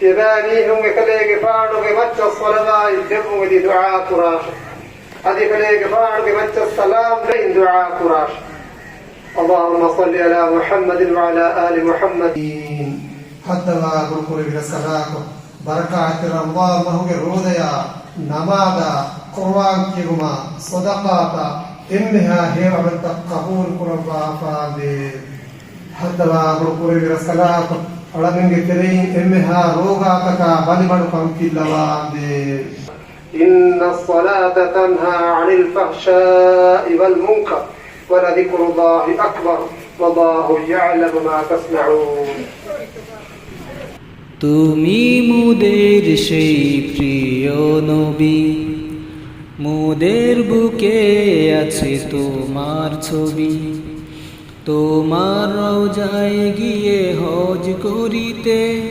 تبانيهم كليك فانو بمت الصلاة يدبو دي دعاء قراش. هذه كليك فانو بمت السلام لين دعاء قراش. اللهم صل على محمد وعلى آل محمد. حتى ما قلقل بلا صلاة بركات الله مهو روديا نمادا قرآن كيما صدقاتا. إنها هي من تقبول قرآن فاضي حتى ما أقول بلا ಒಳಗಂಗೆ ತೆರೆ ಎಮ್ಮೆಹ ರೋಗಾತಕ ಬಲಿಮಡು ಪಂಕಿಲ್ಲವಾದೆ إن الصلاة تنهى عن الفحشاء والمنكر ولذكر الله أكبر والله يعلم ما تصنعون তুমি মুদের সেই প্রিয় নবী মুদের বুকে আছে তোমার ছবি তোমার রোজায় গিয়ে হজ করিতে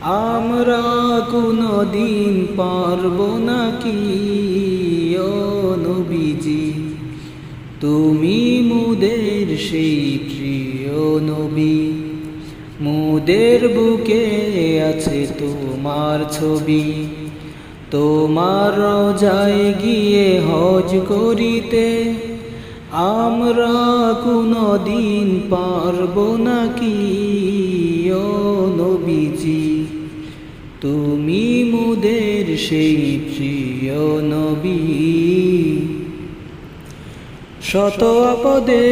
আমরা কোনো দিন পারব নাকি নবীজি? তুমি মুদের সেই প্রিয় নবী। মুদের বুকে আছে তোমার ছবি। তোমার রোজায় গিয়ে হজ করিতে আমরা কোনো দিন পারব নাকি ও নবীজি? তুমি মুদের সেই প্রিয় নবী। শত আপদে